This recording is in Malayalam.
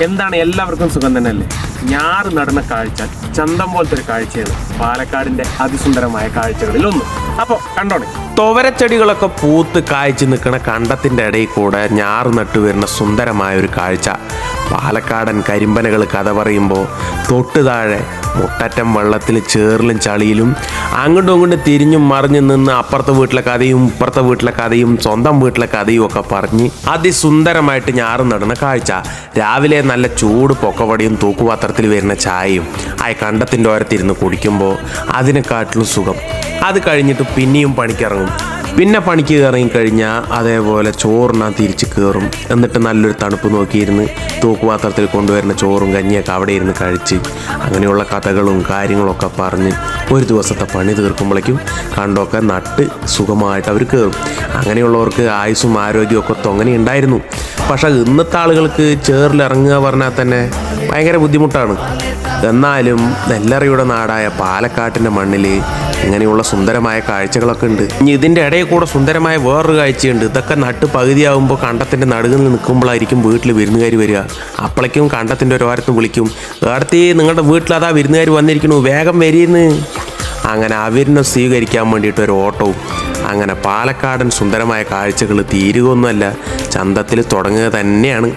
എന്താണ് എല്ലാവർക്കും സുഖം തന്നെയല്ലേ? ഞാറ് നടന്ന കാഴ്ച ചന്തം പോലത്തെ ഒരു കാഴ്ചയാണ് പാലക്കാടിന്റെ അതിസുന്ദരമായ കാഴ്ചകളിൽ ഒന്ന് അപ്പോൾ കണ്ടോണേ. തുവരച്ചെടികളൊക്കെ പൂത്ത് കായ്ച്ചു നിൽക്കുന്ന കണ്ടത്തിന്റെ ഇടയിൽ കൂടെ ഞാറ് നട്ടു വരുന്ന സുന്ദരമായ ഒരു കാഴ്ച. പാലക്കാടൻ കരിമ്പനകൾ കഥ പറയുമ്പോൾ തൊട്ട് താഴെ മുട്ടറ്റം വെള്ളത്തിൽ ചേറിലും ചളിയിലും അങ്ങോട്ടും ഇങ്ങോട്ടും തിരിഞ്ഞും മറിഞ്ഞു നിന്ന് അപ്പുറത്തെ വീട്ടിലെ കഥയും ഇപ്പുറത്തെ വീട്ടിലെ കഥയും സ്വന്തം വീട്ടിലെ കഥയും ഒക്കെ പറഞ്ഞ് അതിസുന്ദരമായിട്ട് ഞാറ് നടുന്ന കാഴ്ച. രാവിലെ നല്ല ചൂട് പൊക്കവടിയും തൂക്കുപാത്രത്തിൽ വരുന്ന ചായയും ആ കണ്ടത്തിന്റെ ഓരത്തിരുന്ന് കുടിക്കുമ്പോൾ അതിനെക്കാട്ടിലും സുഖം. അത് കഴിഞ്ഞിട്ട് പിന്നെയും പണിക്കിറങ്ങും. പിന്നെ പണിക്ക് ഇറങ്ങിക്കഴിഞ്ഞാൽ അതേപോലെ ചോറിനാ തിരിച്ച് കയറും എന്നിട്ട് നല്ലൊരു തണുപ്പ് നോക്കിയിരുന്ന് തൂക്കുപാത്രത്തിൽ കൊണ്ടുവരുന്ന ചോറും കഞ്ഞിയൊക്കെ അവിടെ ഇരുന്ന് കഴിച്ച് അങ്ങനെയുള്ള കഥകളും കാര്യങ്ങളൊക്കെ പറഞ്ഞ് ഒരു ദിവസത്തെ പണി തീർക്കുമ്പോഴേക്കും കണ്ടൊക്കെ നട്ട് സുഖമായിട്ട് അവർ കയറും അങ്ങനെയുള്ളവർക്ക് ആയുസ്സും ആരോഗ്യവും ഒക്കെ തൊങ്ങനെ ഉണ്ടായിരുന്നു. പക്ഷേ ഇന്നത്തെ ആളുകൾക്ക് ചേറിലിറങ്ങുക പറഞ്ഞാൽ തന്നെ ഭയങ്കര ബുദ്ധിമുട്ടാണ്. എന്നാലും നെല്ലറിയുടെ നാടായ പാലക്കാട്ടിന്റെ മണ്ണിൽ ഇങ്ങനെയുള്ള സുന്ദരമായ കാഴ്ചകളൊക്കെ ഉണ്ട്. ഇനി ഇതിന്റെ ഇടയിൽ കൂടെ സുന്ദരമായ വേറൊരു കാഴ്ചയുണ്ട്. ഇതൊക്കെ നട്ട് പകുതിയാകുമ്പോൾ കണ്ടത്തിന്റെ നടുകിൽ നിൽക്കുമ്പോഴായിരിക്കും വീട്ടിൽ വിരുന്നുകാർ വരിക. അപ്പോഴേക്കും കണ്ടത്തിന്റെ ഒരു ഓരത്ത് വിളിക്കും. ഏടത്തി നിങ്ങളുടെ വീട്ടിൽ അതാ വിരുന്നുകാർ വന്നിരിക്കണു. വേഗം വരിയെന്ന് അങ്ങനെ അവരിനെ സ്വീകരിക്കാൻ വേണ്ടിയിട്ട് ഒരു ഓട്ടവും. അങ്ങനെ പാലക്കാടൻ സുന്ദരമായ കാഴ്ചകൾ തീരുകയൊന്നുമല്ല. ചന്തത്തിൽ തുടങ്ങുക തന്നെയാണ്.